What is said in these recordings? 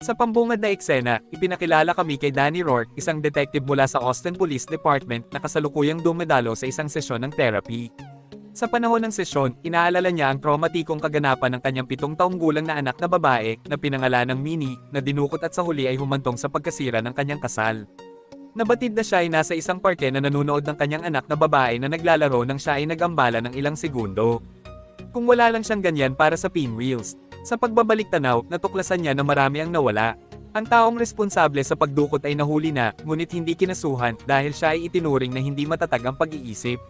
Sa pambungad na eksena, ipinakilala kami kay Danny Rourke, isang detective mula sa Austin Police Department na kasalukuyang dumedalo sa isang sesyon ng therapy. Sa panahon ng sesyon, inaalala niya ang traumatikong kaganapan ng kanyang pitong taong gulang na anak na babae, na pinangalan ng Minnie, na dinukot at sa huli ay humantong sa pagkasira ng kanyang kasal. Nabatid na siya ay nasa isang parke na nanunood ng kanyang anak na babae na naglalaro nang siya ay nagambala ng ilang segundo. Kung wala lang siyang ganyan para sa pinwheels, sa pagbabalik tanaw, natuklasan niya na marami ang nawala. Ang taong responsable sa pagdukot ay nahuli na, ngunit hindi kinasuhan dahil siya ay itinuring na hindi matatag ang pag-iisip.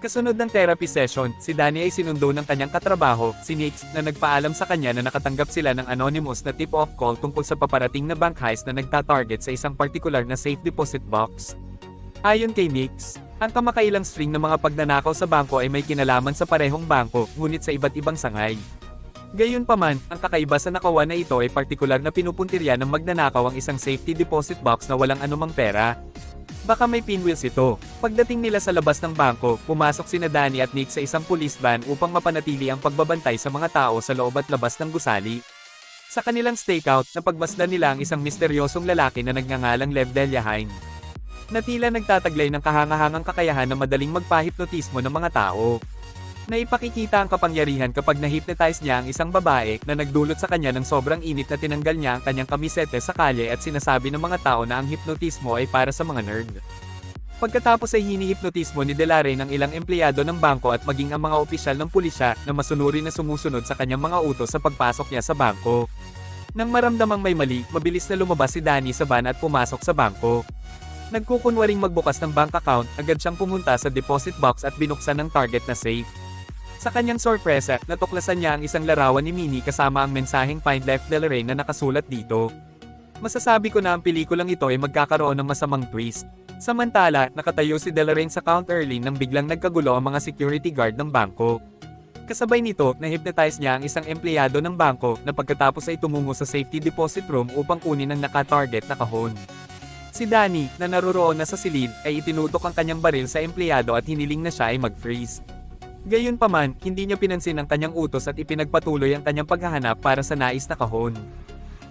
Kasunod ng therapy session, si Danny ay sinundo ng kanyang katrabaho, si Nix, na nagpaalam sa kanya na nakatanggap sila ng anonymous na tip-off call tungkol sa paparating na bank heist na nagtatarget sa isang particular na safe deposit box. Ayon kay Nix, ang kamakailang string ng mga pagnanakaw sa bangko ay may kinalaman sa parehong bangko, ngunit sa iba't ibang sangay. Gayunpaman, ang kakaiba sa nakawan na ito ay partikular na pinupuntirya ng magnanakaw ang isang safety deposit box na walang anumang pera. Baka may pinwheels ito. Pagdating nila sa labas ng bangko, pumasok sina Danny at Nick sa isang police van upang mapanatili ang pagbabantay sa mga tao sa loob at labas ng gusali. Sa kanilang stakeout, napagmasdan nila ang isang misteryosong lalaki na nagngangalang Lev Delyahain. Na tila nagtataglay ng kahangahangang kakayahan na madaling magpahipnotismo ng mga tao. Naipakikita ang kapangyarihan kapag na-hypnotize niya ang isang babae na nagdulot sa kanya ng sobrang init na tinanggal niya ang kanyang kamisete sa kalye at sinasabi ng mga tao na ang hipnotismo ay para sa mga nerd. Pagkatapos ay hinihipnotismo ni Delare ng ilang empleyado ng bangko at maging ang mga opisyal ng pulisya na masunuri na sumusunod sa kanyang mga utos sa pagpasok niya sa bangko. Nang maramdamang may mali, mabilis na lumabas si Danny sa van at pumasok sa bangko. Nagkukunwaring magbukas ng bank account, agad siyang pumunta sa deposit box at binuksan ng target na safe. Sa kanyang sorpresa, natuklasan niya ang isang larawan ni Minnie kasama ang mensaheng Find Life Delray na nakasulat dito. Masasabi ko na ang pelikulang ito ay magkakaroon ng masamang twist. Samantala, nakatayo si Delarain sa counter lane nang biglang nagkagulo ang mga security guard ng bangko. Kasabay nito, na-hypnotize niya ang isang empleyado ng bangko na pagkatapos ay tumungo sa safety deposit room upang kunin ang naka-target na kahon. Si Danny, na naroroon na sa silid, ay itinutok ang kanyang baril sa empleyado at hiniling na siya ay mag-freeze. Gayunpaman, hindi niya pinansin ang kanyang utos at ipinagpatuloy ang kanyang paghahanap para sa nais na kahon.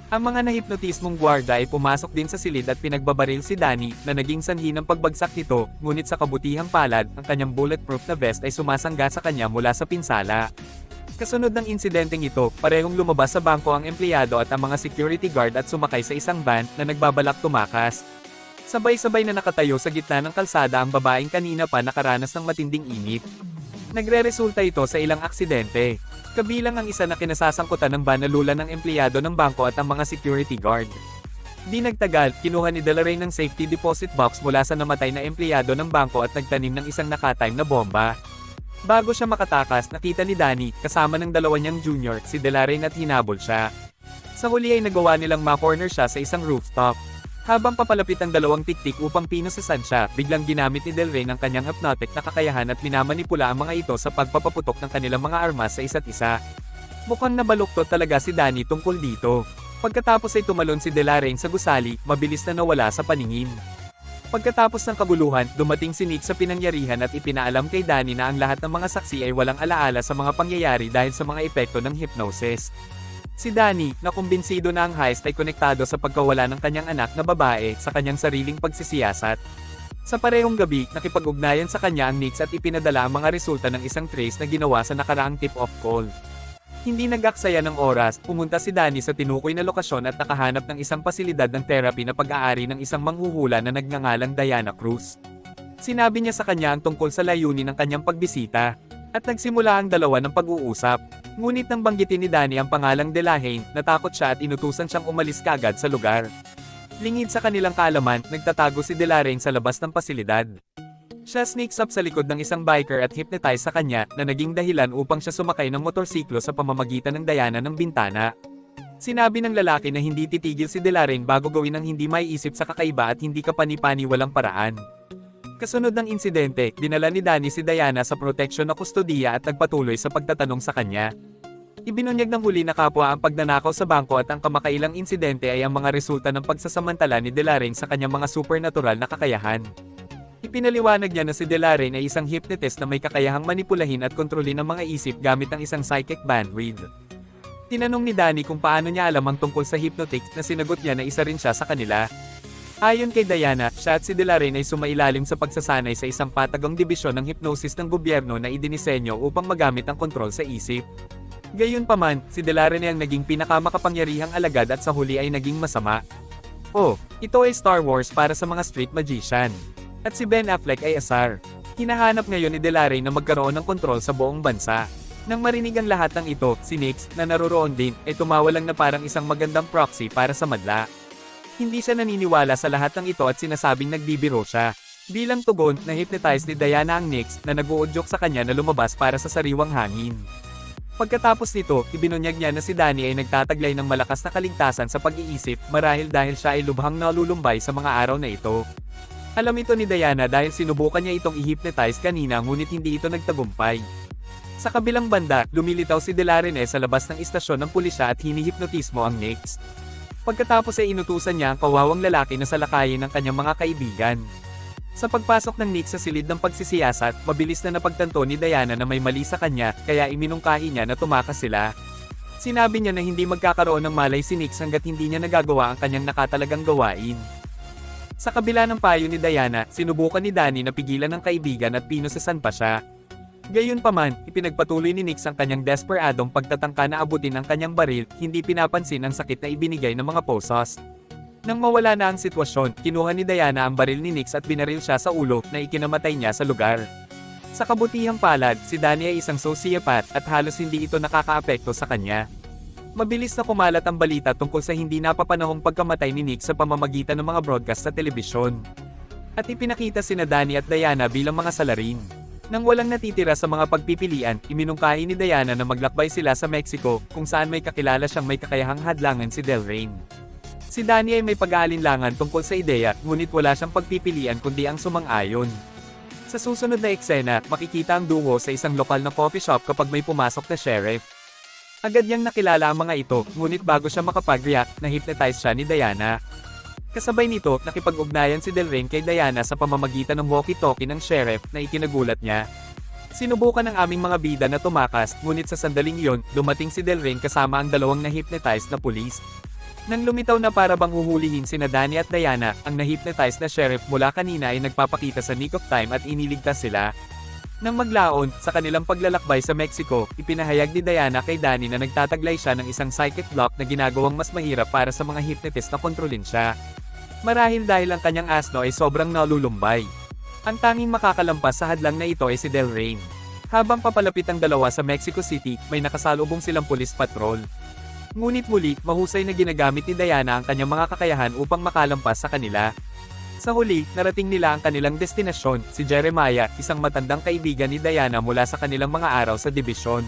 Ang mga nahipnotismong gwarda ay pumasok din sa silid at pinagbabaril si Danny na naging sanhi ng pagbagsak nito, ngunit sa kabutihang palad, ang kanyang bulletproof na vest ay sumasangga sa kanya mula sa pinsala. Kasunod ng insidenteng ito, parehong lumabas sa bangko ang empleyado at ang mga security guard at sumakay sa isang van na nagbabalak tumakas. Sabay-sabay na nakatayo sa gitna ng kalsada ang babaeng kanina pa nakaranas ng matinding init. Nagre-resulta ito sa ilang aksidente. Kabilang ang isa na kinasasangkutan ng banalula ng empleyado ng bangko at ang mga security guard. Di nagtagal, kinuha ni Delaray ng safety deposit box mula sa namatay na empleyado ng bangko at nagtanim ng isang nakatime na bomba. Bago siya makatakas, nakita ni Danny, kasama ng dalawa niyang junior, si Delarain at hinabol siya. Sa huli ay nagawa nilang ma-corner siya sa isang rooftop. Habang papalapit ang dalawang tiktik upang pinusasan siya, biglang ginamit ni Del Rey ang kanyang hypnotic na kakayahan at minamanipula ang mga ito sa pagpapaputok ng kanilang mga armas sa isa't isa. Mukhang nabaluktot talaga si Danny tungkol dito. Pagkatapos ay tumalon si Delarain sa gusali, mabilis na nawala sa paningin. Pagkatapos ng kaguluhan, dumating si Nick sa pinangyarihan at ipinaalam kay Danny na ang lahat ng mga saksi ay walang alaala sa mga pangyayari dahil sa mga epekto ng hypnosis. Si Danny, na kumbinsido na ang heist ay konektado sa pagkawala ng kanyang anak na babae sa kanyang sariling pagsisiyasat. Sa parehong gabi, nakipag-ugnayan sa kanya ang Nix at ipinadala ang mga resulta ng isang trace na ginawa sa nakaraang tip-off call. Hindi nagaksaya ng oras, pumunta si Danny sa tinukoy na lokasyon at nakahanap ng isang pasilidad ng therapy na pag-aari ng isang manghuhula na nagngangalang Diana Cruz. Sinabi niya sa kanya ang tungkol sa layunin ng kanyang pagbisita, at nagsimula ang dalawa ng pag-uusap. Ngunit nang banggitin ni Danny ang pangalang Delahane, natakot siya at inutusan siyang umalis kagad sa lugar. Lingid sa kanilang kaalaman, nagtatago si Delarain sa labas ng pasilidad. Siya sneaks up sa likod ng isang biker at hypnotize sa kanya na naging dahilan upang siya sumakay ng motorsiklo sa pamamagitan ng dayana ng bintana. Sinabi ng lalaki na hindi titigil si Delarain bago gawin ang hindi maiisip sa kakaiba at hindi kapani-pani walang paraan. Kasunod ng insidente, dinala ni Danny si Diana sa proteksyon na kustodiya at nagpatuloy sa pagtatanong sa kanya. Ibinunyag ng huli na kapwa ang pagnanakaw sa bangko at ang kamakailang insidente ay ang mga resulta ng pagsasamantala ni Delarain sa kanyang mga supernatural na kakayahan. Ipinaliwanag niya na si Delarain ay isang hypnotist na may kakayahang manipulahin at kontrolin ang mga isip gamit ang isang psychic bandwidth. Tinanong ni Danny kung paano niya alam ang tungkol sa hypnotic na sinagot niya na isa rin siya sa kanila. Ayon kay Diana, siya at si De La Reina ay sumailalim sa pagsasanay sa isang patagong dibisyon ng hypnosis ng gobyerno na idinisenyo upang magamit ang kontrol sa isip. Gayunpaman, si De La Reina ang naging pinakamakapangyarihang alagad at sa huli ay naging masama. Oh, ito ay Star Wars para sa mga street magician. At si Ben Affleck ay asar. Hinahanap ngayon ni De La Reina na magkaroon ng kontrol sa buong bansa. Nang marinig ang lahat ng ito, si Nix, na naroroon din, ay tumawa lang na parang isang magandang proxy para sa madla. Hindi siya naniniwala sa lahat ng ito at sinasabing nagbibiro siya. Bilang tugon, na-hypnotize ni Diana ang Nix na nag-uudyok sa kanya na lumabas para sa sariwang hangin. Pagkatapos nito, ibinunyag niya na si Danny ay nagtataglay ng malakas na kaligtasan sa pag-iisip marahil dahil siya ay lubhang nalulumbay sa mga araw na ito. Alam ito ni Diana dahil sinubukan niya itong i-hypnotize kanina ngunit hindi ito nagtagumpay. Sa kabilang banda, lumilitaw si Delarine sa labas ng istasyon ng pulisya at hinihipnotismo ang Nix. Pagkatapos ay inutusan niya ang kawawang lalaki na salakayin ng kanyang mga kaibigan. Sa pagpasok ng Nick sa silid ng pagsisiyasat, mabilis na napagtanto ni Diana na may mali sa kanya, kaya iminungkahi niya na tumakas sila. Sinabi niya na hindi magkakaroon ng malay si Nick hanggat hindi niya nagagawa ang kanyang nakatalagang gawain. Sa kabila ng payo ni Diana, sinubukan ni Danny na pigilan ng kaibigan at pinusasan pa siya. Gayunpaman, ipinagpatuloy ni Nix ang kanyang desperadong pagtatangka na abutin ang kanyang baril, hindi pinapansin ang sakit na ibinigay ng mga posas. Nang mawala na ang sitwasyon, kinuha ni Diana ang baril ni Nix at binaril siya sa ulo na ikinamatay niya sa lugar. Sa kabutihang palad, si Danny ay isang sociopath at halos hindi ito nakakaapekto sa kanya. Mabilis na kumalat ang balita tungkol sa hindi napapanahong pagkamatay ni Nick sa pamamagitan ng mga broadcast sa telebisyon. At ipinakita sina Danny at Diana bilang mga salarin. Nang walang natitira sa mga pagpipilian, iminungkahi ni Diana na maglakbay sila sa Mexico, kung saan may kakilala siyang may kakayahang hadlangan si Del Reyne. Si Danny ay may pag-aalinlangan tungkol sa ideya, ngunit wala siyang pagpipilian kundi ang sumang-ayon. Sa susunod na eksena, makikita ang duo sa isang lokal na coffee shop kapag may pumasok na sheriff. Agad niyang nakilala ang mga ito, ngunit bago siya makapag-react, na-hypnotize siya ni Diana. Kasabay nito, nakipag-ugnayan si Del Reyne kay Diana sa pamamagitan ng walkie-talkie ng sheriff na ikinagulat niya. Sinubukan ng aming mga bida na tumakas, ngunit sa sandaling iyon, dumating si Del Reyne kasama ang dalawang na-hypnotize na pulis. Nang lumitaw na para bang huhulihin sina Danny at Diana, ang na-hypnotize na sheriff mula kanina ay nagpapakita sa nick of time at iniligtas sila. Nang maglaon, sa kanilang paglalakbay sa Mexico, ipinahayag ni Diana kay Danny na nagtataglay siya ng isang psychic block na ginagawang mas mahirap para sa mga hypnotist na kontrolin siya. Marahil dahil ang kanyang asno ay sobrang nalulumbay. Ang tanging makakalampas sa hadlang na ito ay si Del Reyne. Habang papalapit ang dalawa sa Mexico City, may nakasalubong silang police patrol. Ngunit muli, mahusay na ginagamit ni Diana ang kanyang mga kakayahan upang makalampas sa kanila. Sa huli, narating nila ang kanilang destinasyon, si Jeremiah, isang matandang kaibigan ni Diana mula sa kanilang mga araw sa dibisyon.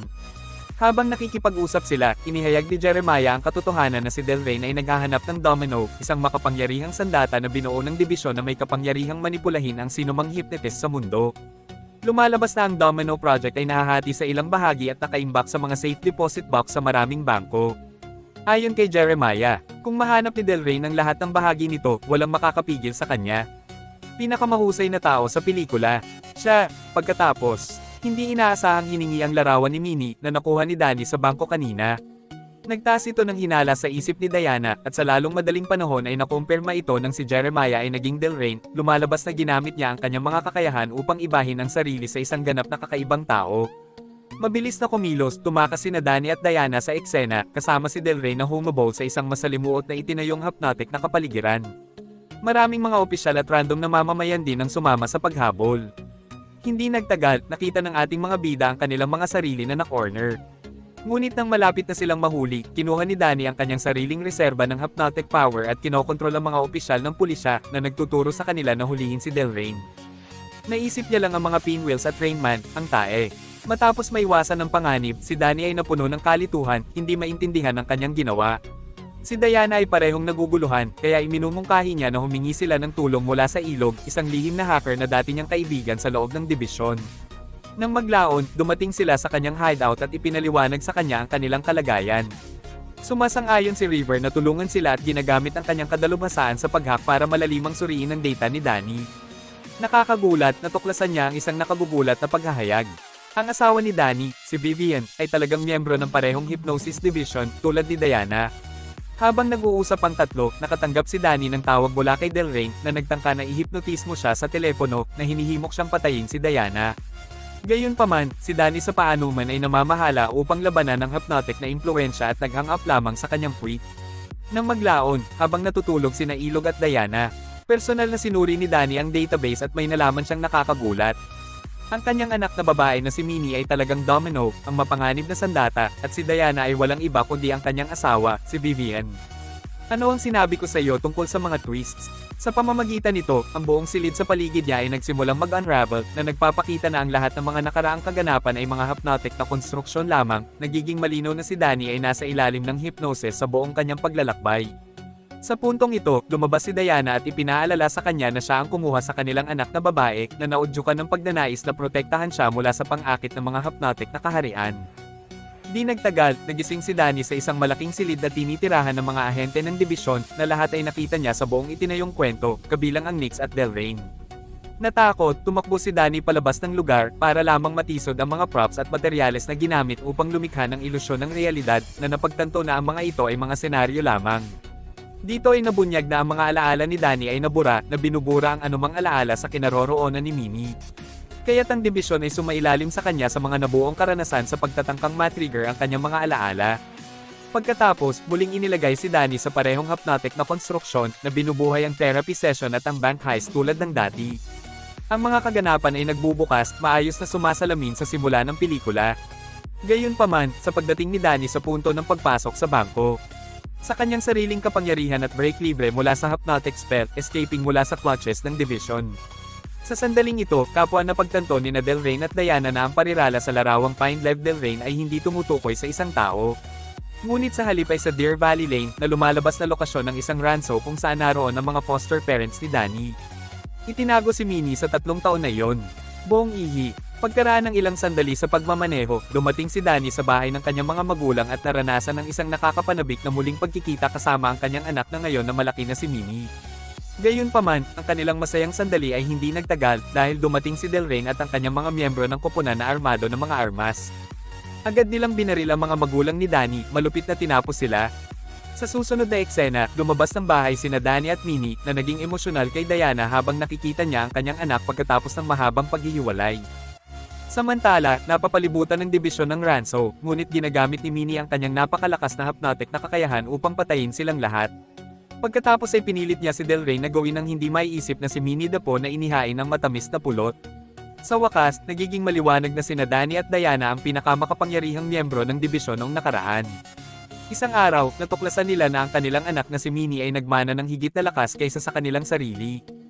Habang nakikipag-usap sila, inihayag ni Jeremiah ang katotohanan na si Del ay naghahanap ng Domino, isang makapangyarihang sandata na binuo ng dibisyon na may kapangyarihang manipulahin ang sinumang hypnotist sa mundo. Lumalabas na ang Domino Project ay nahahati sa ilang bahagi at nakaimbak sa mga safe deposit box sa maraming bangko. Ayon kay Jeremiah, kung mahanap ni Del Rey ng lahat ng bahagi nito, walang makakapigil sa kanya. Pinakamahusay na tao sa pelikula. Siya, pagkatapos, hindi inaasahang hiningi ang larawan ni Minnie na nakuha ni Danny sa bangko kanina. Nagtaas ito ng hinala sa isip ni Diana at sa lalong madaling panahon ay nakumpirma ito nang si Jeremiah ay naging Del Reyne, lumalabas na ginamit niya ang kanyang mga kakayahan upang ibahin ang sarili sa isang ganap na kakaibang tao. Mabilis na kumilos, tumakas si na Danny at Diana sa eksena, kasama si Del Rey na humabol sa isang masalimuot na itinayong hypnotic na kapaligiran. Maraming mga opisyal at random na mamamayan din ang sumama sa paghabol. Hindi nagtagal, nakita ng ating mga bida ang kanilang mga sarili na na-corner. Ngunit nang malapit na silang mahuli, kinuha ni Danny ang kanyang sariling reserba ng hypnotic power at kinokontrol ang mga opisyal ng pulisya na nagtuturo sa kanila na hulihin si Del Reyne. Naisip niya lang ang mga pinwheels at trainman, ang tae. Matapos maiwasan ng panganib, si Danny ay napuno ng kalituhan, hindi maintindihan ang kanyang ginawa. Si Diana ay parehong naguguluhan, kaya iminumungkahi niya na humingi sila ng tulong mula sa ilog, isang lihim na hacker na dati niyang kaibigan sa loob ng dibisyon. Nang maglaon, dumating sila sa kanyang hideout at ipinaliwanag sa kanya ang kanilang kalagayan. Sumasang-ayon si River na tulungan sila at ginagamit ang kanyang kadalubhasaan sa paghack para malalimang suriin ang data ni Danny. Nakakagulat, natuklasan niya ang isang nakagugulat na paghahayag. Ang asawa ni Danny, si Vivian, ay talagang miyembro ng parehong hypnosis division tulad ni Diana. Habang nag-uusap ang tatlo, nakatanggap si Danny ng tawag mula kay Del Rey na nagtangka na ihipnotismo siya sa telepono na hinihimok siyang patayin si Diana. Gayunpaman, si Danny sa paanuman ay namamahala upang labanan ng hypnotic na impluensya at nag-hang up lamang sa kanyang tweet. Nang maglaon, habang natutulog sina Ilog at Diana, personal na sinuri ni Danny ang database at may nalaman siyang nakakagulat. Ang kanyang anak na babae na si Minnie ay talagang domino, ang mapanganib na sandata, at si Diana ay walang iba kundi ang kanyang asawa, si Vivian. Ano ang sinabi ko sa iyo tungkol sa mga twists? Sa pamamagitan nito, ang buong silid sa paligid niya ay nagsimulang mag-unravel na nagpapakita na ang lahat ng mga nakaraang kaganapan ay mga hypnotic na konstruksyon lamang, nagiging malinaw na si Danny ay nasa ilalim ng hypnosis sa buong kanyang paglalakbay. Sa puntong ito, lumabas si Diana at ipinaalala sa kanya na siya ang kumuha sa kanilang anak na babae na naudyukan ng pagnanais na protektahan siya mula sa pang-akit ng mga hypnotic na kaharian. Di nagtagal, nagising si Danny sa isang malaking silid na tinitirahan ng mga ahente ng dibisyon na lahat ay nakita niya sa buong itinayong kwento, kabilang ang Nix at Delrain. Natakot, tumakbo si Danny palabas ng lugar para lamang matisod ang mga props at materyales na ginamit upang lumikha ng ilusyon ng realidad na napagtanto na ang mga ito ay mga senaryo lamang. Dito ay nabunyag na ang mga alaala ni Danny ay nabura na binubura ang anumang alaala sa kinaroroonan ni Mimi. Kaya't ang dibisyon ay sumailalim sa kanya sa mga nabuong karanasan sa pagtatangkang matrigger ang kanyang mga alaala. Pagkatapos, muling inilagay si Danny sa parehong hypnotic na konstruksyon na binubuhay ang therapy session at ang bank heist tulad ng dati. Ang mga kaganapan ay nagbubukas, maayos na sumasalamin sa simula ng pelikula. Gayunpaman, sa pagdating ni Danny sa punto ng pagpasok sa bangko, sa kanyang sariling kapangyarihan at break libre mula sa hypnotic spell, escaping mula sa clutches ng division. Sa sandaling ito, kapwa na pagtanto ni na Del Rey at Diana na ang parirala sa larawang Pine Lev Del Rey ay hindi tumutukoy sa isang tao. Ngunit sa halip ay sa Deer Valley Lane na lumalabas na lokasyon ng isang ranso kung saan naroon ang mga foster parents ni Danny. Itinago si Minnie sa tatlong taon na iyon. Buong ihi, pagkaraan ng ilang sandali sa pagmamaneho, dumating si Danny sa bahay ng kanyang mga magulang at naranasan ng isang nakakapanabik na muling pagkikita kasama ang kanyang anak na ngayon na malaki na si Minnie. Gayunpaman, ang kanilang masayang sandali ay hindi nagtagal dahil dumating si Del Rey at ang kanyang mga miyembro ng koponan na armado ng mga armas. Agad nilang binaril ang mga magulang ni Danny, malupit na tinapos sila. Sa susunod na eksena, lumabas ng bahay sina Danny at Minnie na naging emosyonal kay Diana habang nakikita niya ang kanyang anak pagkatapos ng mahabang paghihiwalay. Samantala, napapalibutan ng dibisyon ng Ranso, ngunit ginagamit ni Minnie ang kanyang napakalakas na hypnotic na kakayahan upang patayin silang lahat. Pagkatapos ay pinilit niya si Del Rey na gawin ang hindi maiisip na si Minnie Dapo na inihain ng matamis na pulot. Sa wakas, nagiging maliwanag na sina Danny at Diana ang pinakamakapangyarihang miyembro ng dibisyon noong nakaraan. Isang araw, natuklasan nila na ang kanilang anak na si Minnie ay nagmana ng higit na lakas kaysa sa kanilang sarili.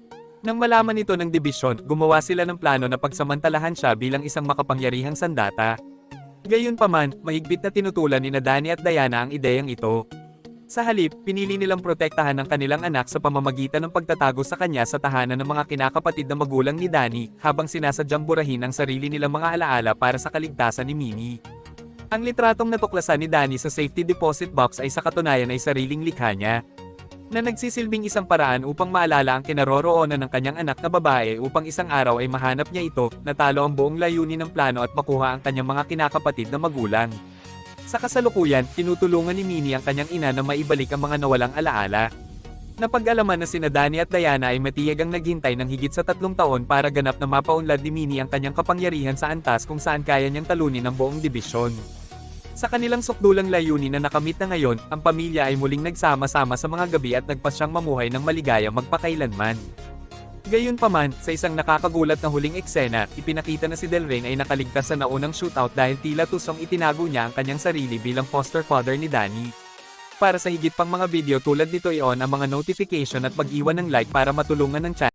Nang malaman ito ng dibisyon, gumawa sila ng plano na pagsamantalahan siya bilang isang makapangyarihang sandata. Gayunpaman, mahigpit na tinutulan ni na Danny at Diana ang ideyang ito. Sa halip, pinili nilang protektahan ang kanilang anak sa pamamagitan ng pagtatago sa kanya sa tahanan ng mga kinakapatid na magulang ni Danny, habang sinasadyang burahin ang sarili nilang mga alaala para sa kaligtasan ni Minnie. Ang litratong natuklasan ni Danny sa safety deposit box ay sa katunayan ay sariling likha niya, na nagsisilbing isang paraan upang maalala ang kinaroroonan ng kanyang anak na babae upang isang araw ay mahanap niya ito, natalo ang buong layunin ng plano at makuha ang kanyang mga kinakapatid na magulang. Sa kasalukuyan, tinutulungan ni Minnie ang kanyang ina na maibalik ang mga nawalang alaala. Napag-alaman na sina Danny at Diana ay matiyag ang naghintay ng higit sa tatlong taon para ganap na mapaunlad ni Minnie ang kanyang kapangyarihan sa antas kung saan kaya niyang talunin ang buong dibisyon. Sa kanilang sukdulang layunin na nakamit na ngayon, ang pamilya ay muling nagsama-sama sa mga gabi at nagpasyang mamuhay ng maligaya magpakailanman. Gayunpaman, sa isang nakakagulat na huling eksena, ipinakita na si Del Rey ay nakaligtas sa naunang shootout dahil tila tusong itinago niya ang kanyang sarili bilang foster father ni Danny. Para sa higit pang mga video tulad nito i-on ang mga notification at mag-iwan ng like para matulungan ng channel